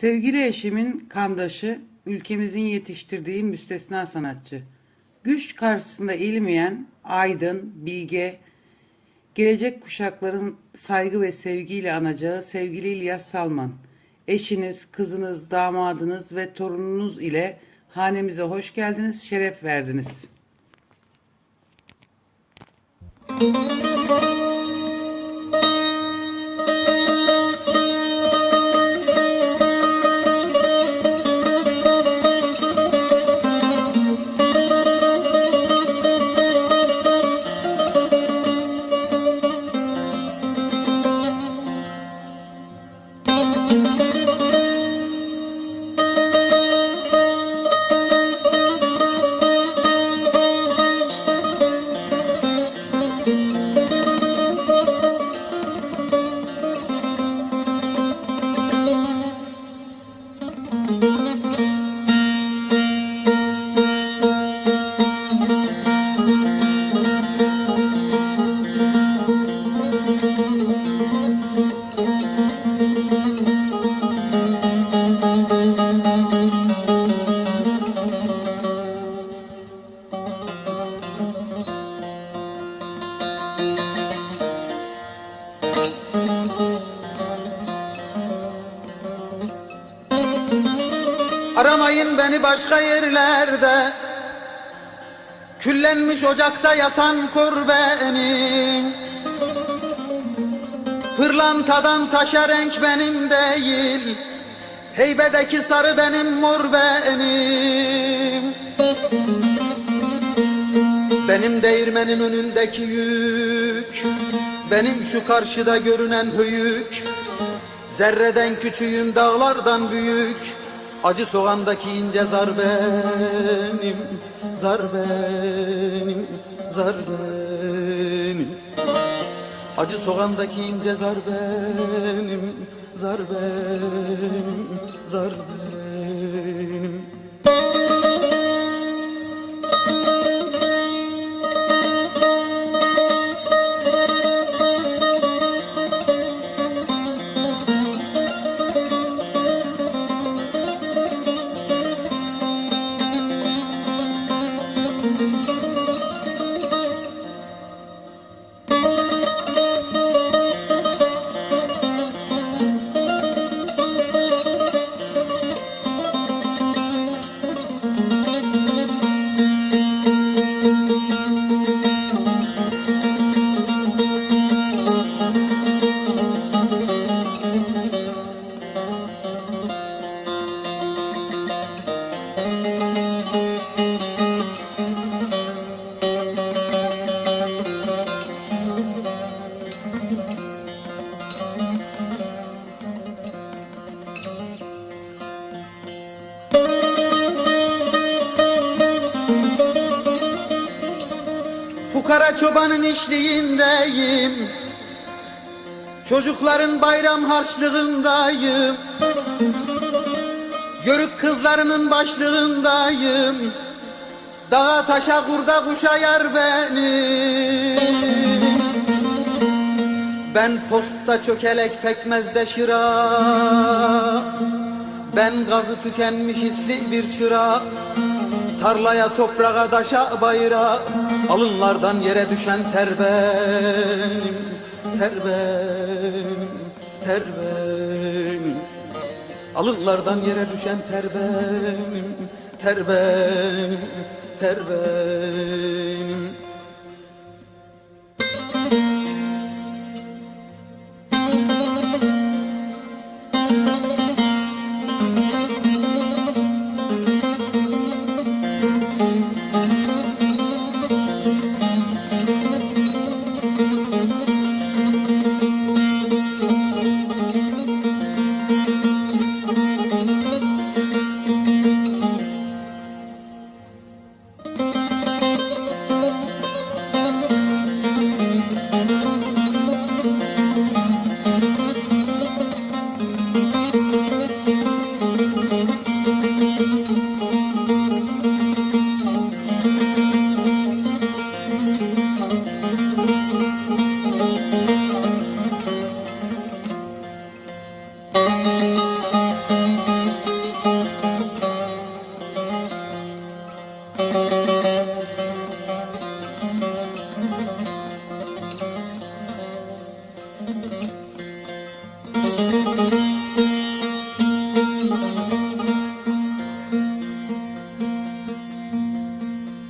Sevgili eşimin kandaşı, ülkemizin yetiştirdiği müstesna sanatçı. Güç karşısında eğilmeyen, aydın, bilge, gelecek kuşakların saygı ve sevgiyle anacağı sevgili İlyas Salman. Eşiniz, kızınız, damadınız ve torununuz ile hanemize hoş geldiniz, şeref verdiniz. Aramayın beni başka yerlerde. Küllenmiş ocakta yatan kur benim. Pırlantadan taşa renk benim değil. Heybedeki sarı benim mor benim. Benim değirmenin önündeki yük Benim şu karşıda görünen höyük. Zerreden küçüğüm dağlardan büyük Acı soğandaki ince zar benim Zar benim Zar benim. Acı soğandaki ince zar benim Zar benim Zar benim Fukara çobanın işliğindeyim. Çocukların bayram harçlığındayım. Yörük kızlarının başlığındayım. Dağa taşa kurda kuşa yar benim. Ben postta çökelek pekmezde şıra. Ben gazı tükenmiş isli bir çıra Tarlaya toprağa daşa bayra Alınlardan yere düşen ter benim Ter Alınlardan yere düşen ter benim Ter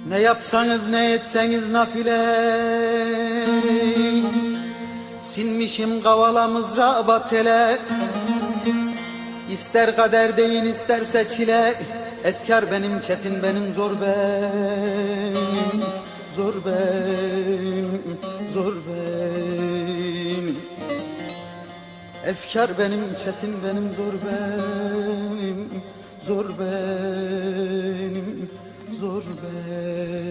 Ne yapsanız ne etseniz nafile. Sinmişim kavala mızrağı batele İster kader deyin isterse çile. Efkar benim çetin benim zor benim Zor benim Efkar benim çetin benim zor benim Zor benim Zor benim